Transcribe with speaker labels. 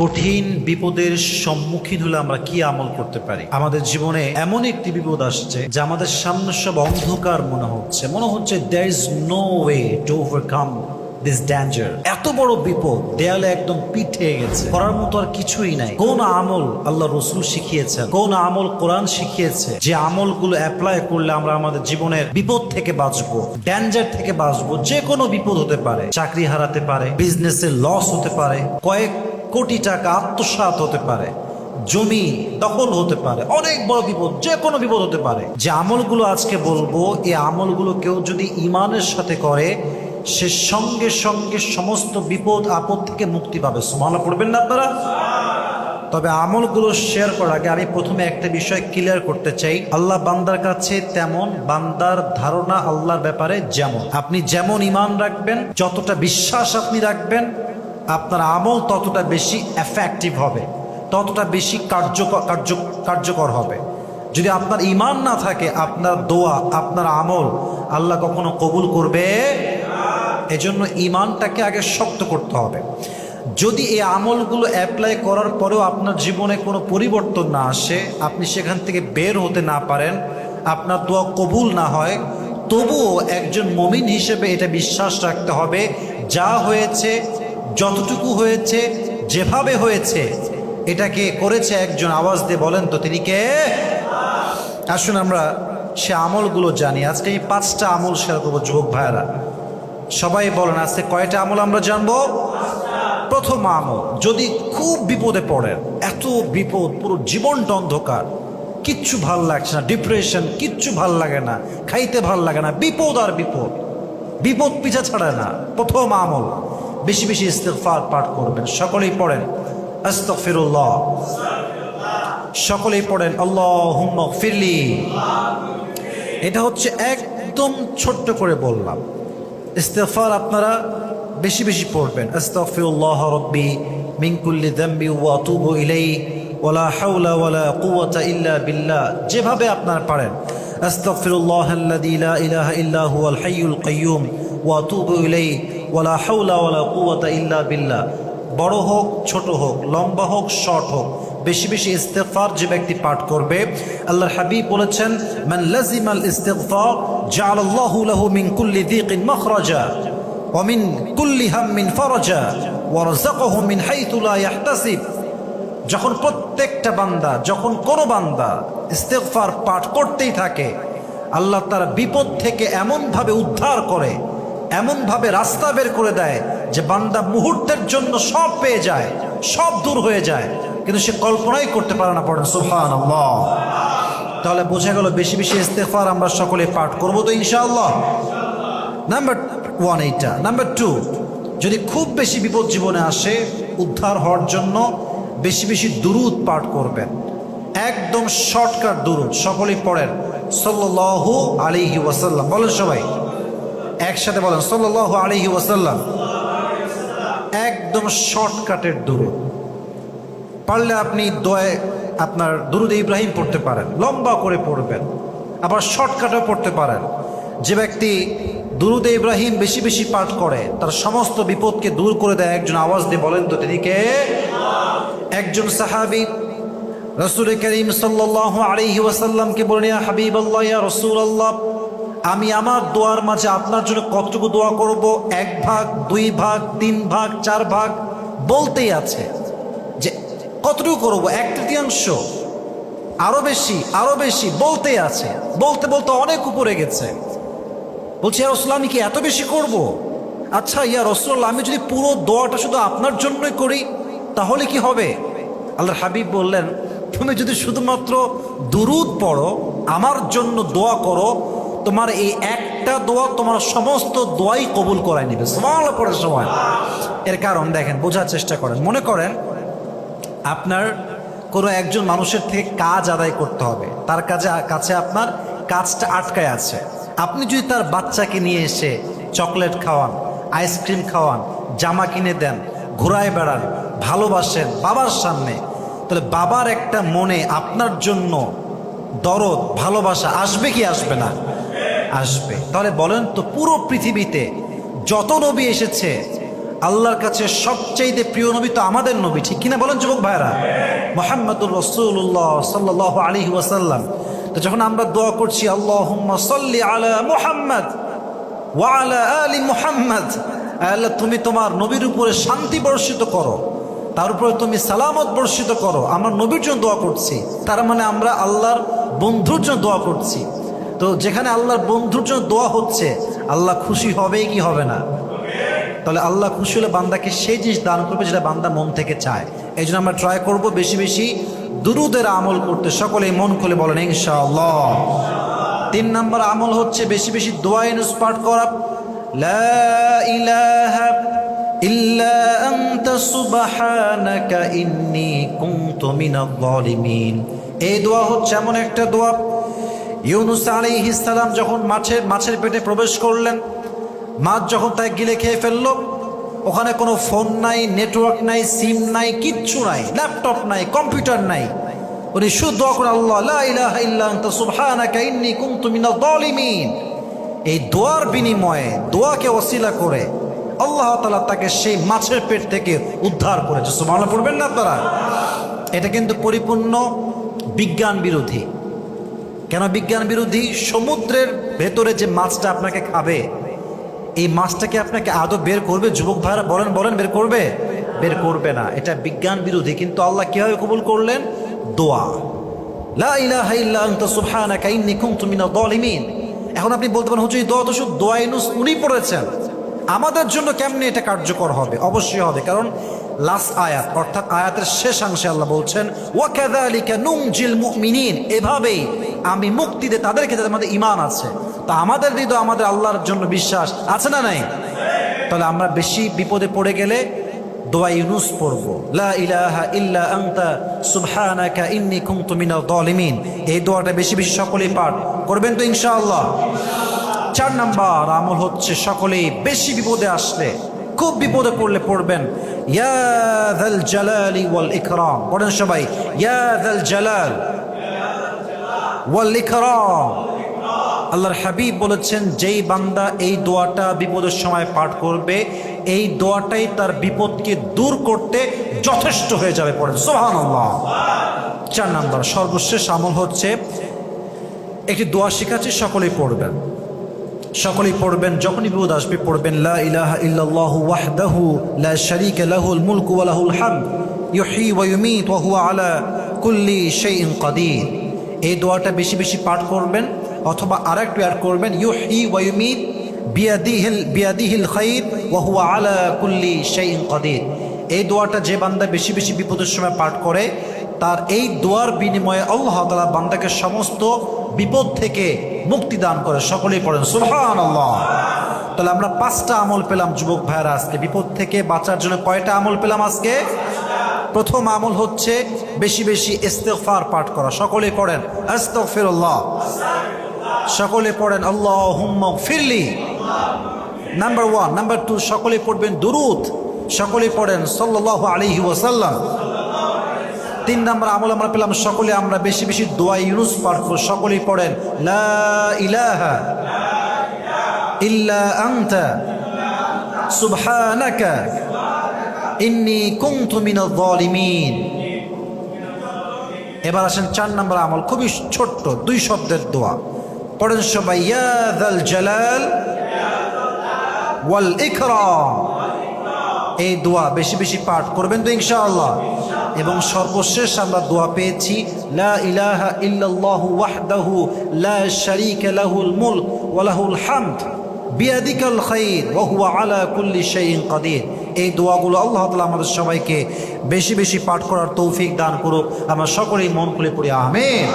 Speaker 1: কঠিন বিপদের সম্মুখীন হলে আমরা কি আমল করতে পারি? আমাদের জীবনে এমন একটি বিপদ আসছে যে আমাদের সামনে সব অন্ধকার মনে হচ্ছে। মনে হচ্ছে there is no way to overcome this danger এত বড় বিপদ দেয়ালে একদম পিঠে গেছে। করার মতো আর কিছুই নাই। কোন আমল আল্লাহ রসুল শিখিয়েছেন? কোন আমল কোরআন শিখিয়েছে? যে আমলগুলো অ্যাপ্লাই করলে আমরা আমাদের জীবনের বিপদ থেকে বাঁচবো ড্যাঞ্জার থেকে বাঁচবো, যে কোনো বিপদ হতে পারে। চাকরি হারাতে পারে বিজনেসে লস হতে পারে। কয়েক কোটি টাকা আত্মসাৎ হতে পারে, জমি দখল হতে পারে, অনেক বড় বিপদ, যে কোনো বিপদ হতে পারে। যে আমলগুলো আজকে বলব এই আমলগুলো কেউ যদি ইমানের সাথে করে, সে সঙ্গে সঙ্গে সমস্ত বিপদ, আপদ থেকে মুক্তি পাবে। সুমানা পড়বেন না আপনারা? তবে আমলগুলো শেয়ার করার আগে আমি প্রথমে একটা বিষয় ক্লিয়ার করতে চাই। আল্লাহ বান্দার কাছে তেমন বান্দার ধারণা আল্লাহর ব্যাপারে যেমন। আপনি যেমন ইমান রাখবেন, যতটা বিশ্বাস আপনি রাখবেন আপনার আমল ততটা বেশি এফেক্টিভ হবে, ততটা বেশি কার্যকর, কার্য, কার্যকর হবে। যদি আপনার ইমান না থাকে, আপনার দোয়া, আপনার আমল আল্লাহ কখনো কবুল করবে এজন্য ইমানটাকে আগে শক্ত করতে হবে। যদি এই আমলগুলো অ্যাপ্লাই করার পরেও আপনার জীবনে কোনো পরিবর্তন না আসে, আপনি সেখান থেকে বের হতে না পারেন, আপনার দোয়া কবুল না হয়, তবুও একজন মমিন হিসেবে এটা বিশ্বাস রাখতে হবে, যা হয়েছে যতটুকু হয়েছে, যেভাবে হয়েছে, এটাকে করেছে একজন আওয়াজ দিয়ে বলেন তো, তিনি কে? আসুন আমরা সে আমলগুলো জানি। আজকে এই পাঁচটা আমল শেয়ার করব যুবক ভাইয়েরা। সবাই বলেন, আজকে কয়টা আমল আমরা জানব? প্রথম আমল, যদি খুব বিপদে পড়েন এত বিপদ, পুরো জীবনটা অন্ধকার, কিচ্ছু ভালো লাগছে না ডিপ্রেশন কিচ্ছু ভালো লাগে না, খাইতে ভালো লাগে না, বিপদ আর বিপদ বিপদ পিছা ছাড়ে না। প্রথম আমল বেশি বেশি ইস্তেফার পাঠ করবেন। সকলেই পড়েন আস্তফিরুল্লাহ সকলেই পড়েন আল্লাহ ফিরলি এটা হচ্ছে একদম ছোট্ট করে বললাম। ইস্তেফার আপনারা বেশি বেশি পড়বেন। আস্তাগফিরুল্লাহ রাব্বি মিঙ্কুল্লি কুল্লি যামবি ওয়া আতুবু ইলাইহি ওয়ালা কুওয়াতা ইল্লা বিল্লা যেভাবে আপনারা পারেন। আস্তাগফিরুল্লাহ আল্লাযী লা ইলাহা ইল্লা হুয়াল হাইয়ুল কাইয়্যুম ওয়া আতুবু ইলাইহি ওয়ালা হাওলা ওয়ালা কুওয়াতা ইল্লা বিল্লাহ বড় হোক, ছোট হোক, লম্বা হোক, শর্ট হোক, বেশি বেশি ইস্তেগফার যে ব্যক্তি পাঠ করবে, আল্লাহর হাবিব বলেছেন, মান লাজিমাল ইস্তেগফার, জাআলাল্লাহু লাহু মিন কুল্লি যিকিন মাখরাজা, ওয়া মিন কুল্লি হাম্মিন ফারাজা, ওয়া রাযাকাহু মিন হাইথু লা ইয়াহতাসিব। যখন প্রত্যেকটা বান্দা, যখন কোনো বান্দা ইস্তেগফার পাঠ করতেই থাকে, আল্লাহ তার বিপদ থেকে এমনভাবে উদ্ধার করে, এমনভাবে রাস্তা বের করে দেয় যে বান্দা মুহূর্তের জন্য সব পেয়ে যায়, সব দূর হয়ে যায়, কিন্তু সে কল্পনাই করতে পারে না, পড়েন সুফান তাহলে বোঝা গেল বেশি বেশি ইস্তেফার আমরা সকলে পাঠ করব তো ইনশাআল্লাহ। নাম্বার ওয়ান এইটা। নাম্বার টু, যদি খুব বেশি বিপদ জীবনে আসে উদ্ধার হওয়ার জন্য বেশি বেশি দুরুদ পাঠ করবেন। একদম শর্টকাট দুরুদ, সকলেই পড়েন। সাল্লাল্লাহু আলাইহি ওয়াসাল্লাম, বলেন সবাই। একসাথে বলেন, সাল্লাল্লাহু আলাইহি ওয়াসাল্লাম। একদম শর্টকাটের দুরুদ। পারলে আপনি দয়ে আপনার দুরুদ ইব্রাহিম পড়তে পারেন, লম্বা করে পড়বেন, আবার শর্টকাটও পড়তে পারেন। যে ব্যক্তি দুরুদ ইব্রাহিম বেশি বেশি পাঠ করে, তার সমস্ত বিপদকে দূর করে দেয়, একজন আওয়াজ দিয়ে বলেন তো, তিনি কে? একজন সাহাবি রসুল করিম সাল্লাহ আলহি ওয়াসাল্লামকে বলেন ইয়া হাবিব আল্লাহ ইয়া রসুল আল্লাহ আমি আমার দোয়ার মাঝে আপনার জন্য কতটুকু দোয়া করব? এক ভাগ, দুই ভাগ, তিন ভাগ, চার ভাগ? বলতেই আছে যে, কতটুকু করব? এক তৃতীয়াংশ, আরও বেশি আরও বেশি। বলতেই আছে। বলতে বলতে অনেক উপরে গেছে। বলছি, ইয়া রসুল আমি কি এত বেশি করব। আচ্ছা ইয়া রসুল আমি যদি পুরো দোয়াটা শুধু আপনার জন্যই করি তাহলে কি হবে? আল্লাহ হাবিব বললেন, তুমি যদি শুধুমাত্র দুরুদ পড়ো, আমার জন্য দোয়া করো, তোমার এই একটা দোয়া তোমার সমস্ত দোয়াই কবুল করায় নেবে। সমাল পড়ার সময়। এর কারণ দেখেন, বোঝার চেষ্টা করেন। মনে করেন, আপনার কোনো একজন মানুষের থেকে কাজ আদায় করতে হবে। তার কাজে, কাছে আপনার কাজটা আটকায় আছে। আপনি যদি তার বাচ্চাকে নিয়ে এসে চকলেট খাওয়ান, আইসক্রিম খাওয়ান, জামা কিনে দেন ঘোরায় বেড়ান, ভালোবাসেন বাবার সামনে। তাহলে বাবার একটা মনে আপনার জন্য দরদ, ভালোবাসা আসবে কি আসবে না? আসবে। তাহলে বলেন তো পুরো পৃথিবীতে যত নবী এসেছে, আল্লাহর কাছে সবচাইতে প্রিয় নবী তো আমাদের নবী, ঠিক কিনা বলেন যুবক ভাইরা মোহাম্মদুর রসুল্লাহ সাল্লাহ আলী ওয়াসাল্লাম। তো যখন আমরা দোয়া করছি আল্লাহ সাল্লি আলা মুহাম্মদ ওয়ালা আলী মুহাম্মদ আল্লাহ তুমি তোমার নবীর উপরে শান্তি বর্ষিত করো। তার উপরে তুমি সালামত বর্ষিত করো। আমরা নবীর জন্য দোয়া করছি। তার মানে আমরা আল্লাহর বন্ধুর জন্য দোয়া করছি। তো যেখানে আল্লাহর বন্ধুর জন্য দোয়া হচ্ছে, আল্লাহ খুশি হবে কি হবে না? তাহলে আল্লাহ খুশি হলে বান্দাকে সেই জিনিস দান করবে যেটা বান্দা মন থেকে চায়। এই জন্য আমরা ট্রাই করব বেশি বেশি দুরুদের আমল করতে। সকলেই মন খুলে বলেন, ইনশাআল্লাহ। তিন নম্বর আমল হচ্ছে বেশি বেশি দোয়া ইনুস পাঠ করা। লা ইলাহা ইল্লা আনতা সুবহানাকা ইন্নী কুনতু মিনাল জালিমিন এই দোয়া হচ্ছে এমন একটা দোয়া। ইউনুস আলাইহিস সালাম যখন মাছের মাছের পেটে প্রবেশ করলেন, মাছ যখন তাই গিলে খেয়ে ফেলল, ওখানে কোনো ফোন নাই, নেটওয়ার্ক নাই, সিম নাই, কিচ্ছু নাই, ল্যাপটপ নাই, কম্পিউটার নাই। উনি করে আল্লাহ লা ইলাহা ইল্লা আনতা সুবহানাকা ইন্নী কুনতু মিনাল জালিমিন এই দোয়ার বিনিময়ে দোয়াকে ওসিলা করে আল্লাহ তালা তাকে সেই মাছের পেট থেকে উদ্ধার করেছে। সুবহানাল্লাহ, পড়বেন না আপনারা? এটা কিন্তু পরিপূর্ণ বিজ্ঞান বিরোধী। কেন বিজ্ঞান বিরোধী? সমুদ্রের ভেতরে যে মাছটা আপনাকে খাবে, এই মাছটাকে আপনাকে আদৌ বের করবে? যুবক ভাইরা বলেন বলেন, বের করবে? বের করবে না। এটা বিজ্ঞান বিরোধী, কিন্তু আল্লাহ কীভাবে কবুল করলেন? দোয়া। লা ইলাহা ইল্লা আনতা, সুবহানাকা ইন্নী কুনতু মিনাল জালিমিন এখন আপনি বলতে পারেন এই দোয়া তো শুধু দোয়া উনি পড়েছেন। আমাদের জন্য কেমনি এটা কার্যকর হবে? অবশ্যই হবে, কারণ লাস্ট আয়াত, অর্থাৎ আয়াতের শেষাংশে আল্লাহ বলছেন, ওয়াকাযালিকা নুনজিল মুমিনিন। এভাবেই আমি মুক্তি দে তাদেরকে, যাদের আমাদের ঈমান আছে, তা আমাদের হৃদয়, আমাদের আল্লাহর জন্য বিশ্বাস আছে না নাই? তাহলে আমরা বেশি বিপদে পড়ে গেলে দোয়া ইউনুস পড়ব। লা ইলাহা ইল্লা আনতা, সুবহানাকা ইন্নী কুনতু মিনাল জালিমিন এই দোয়াটা বেশি বেশি সকলেই পাঠ করবেন তো ইনশাআল্লাহ। চার নাম্বার আমল হচ্ছে সকলেই বেশি বিপদে আসলে, খুব বিপদে পড়লে পড়বেন। ইয়া যাল জালালি ওয়াল ইকরাম, পড়েন সবাই। ইয়া যাল জালাল ওয়াল ইকরাম। আল্লাহর হাবিব বলেছেন, যেই বান্দা এই দোয়াটা বিপদের সময় পাঠ করবে, এই দোয়াটাই তার বিপদকে দূর করতে যথেষ্ট হয়ে যাবে পড়েন সোহান চার নাম্বার, সর্বশেষ আমল হচ্ছে, একটি দোয়া শেখাচ্ছি, সকলেই পড়বেন। সকলেই পড়বেন, যখনই বিপদ আসবে পড়বেন, লা লা লাহুল আলা কুল্লি এই দোয়াটা বেশি বেশি পাঠ করবেন অথবা আরেকটু অ্যাড করবেন, ইউহয়ী ওয়া ইউমীত বিয়াদিহিল বিয়াদিহিল খাইর ওয়া হুয়া আলা কুল্লি শাইইন কাদির। এই দোয়াটা যে বান্দা বেশি বেশি বিপদের সময় পাঠ করে, তার এই দোয়ার বিনিময়ে আল্লাহ তাআলা বান্দাকে সমস্ত বিপদ থেকে মুক্তি দান করে। সকলেই পড়েন আল্লাহ তাহলে আমরা পাঁচটা আমল পেলাম, যুবক ভাইয়েরা, আজকে বিপদ থেকে বাঁচার জন্য কয়টা আমল পেলাম আজকে? প্রথম আমল হচ্ছে বেশি বেশি ইস্তেগফার পাঠ করা। সকলেই পড়েন, আস্তাগফিরুল্লাহ। সকলে পড়েন আল্লাহ হুম্মা ফিরলি নাম্বার ওয়ান নাম্বার টু সকলে পড়বেন, দুরুদ। সকলে পড়েন সাল্লাহ আলাইহি ওয়াসাল্লাম। তিন নম্বর আমল আমরা পেলাম, সকলে আমরা বেশি বেশি দোয়া ইউনুস পাঠ সকলেই পড়েন, লা ইন্নী এবার আসেন চার নম্বর আমল, খুবই ছোট্ট, দুই শব্দের দোয়া। পড়েন সবাই, ইয়া যাল জালাল ওয়াল ইকরাম। এই দোয়া বেশি বেশি পাঠ করবেন তো ইনশাআল্লাহ। এবং সর্বশেষ আমরা দোয়া পেয়েছি, লা ইলাহা ইল্লাল্লাহু ওয়াহদাহু লা শারীকা লাহুল মুলক ওয়া লাহুল হামদ বিয়াদিকাল খাইর ওয়া হুয়া আলা কুল্লি শাইইন কাদির। এই দোয়াগুলো আল্লাহ তাআলা আমাদের সবাইকে বেশি বেশি পাঠ করার তৌফিক দান করুক। আমরা সকলেই মন খুলে পড়ি, আমিন।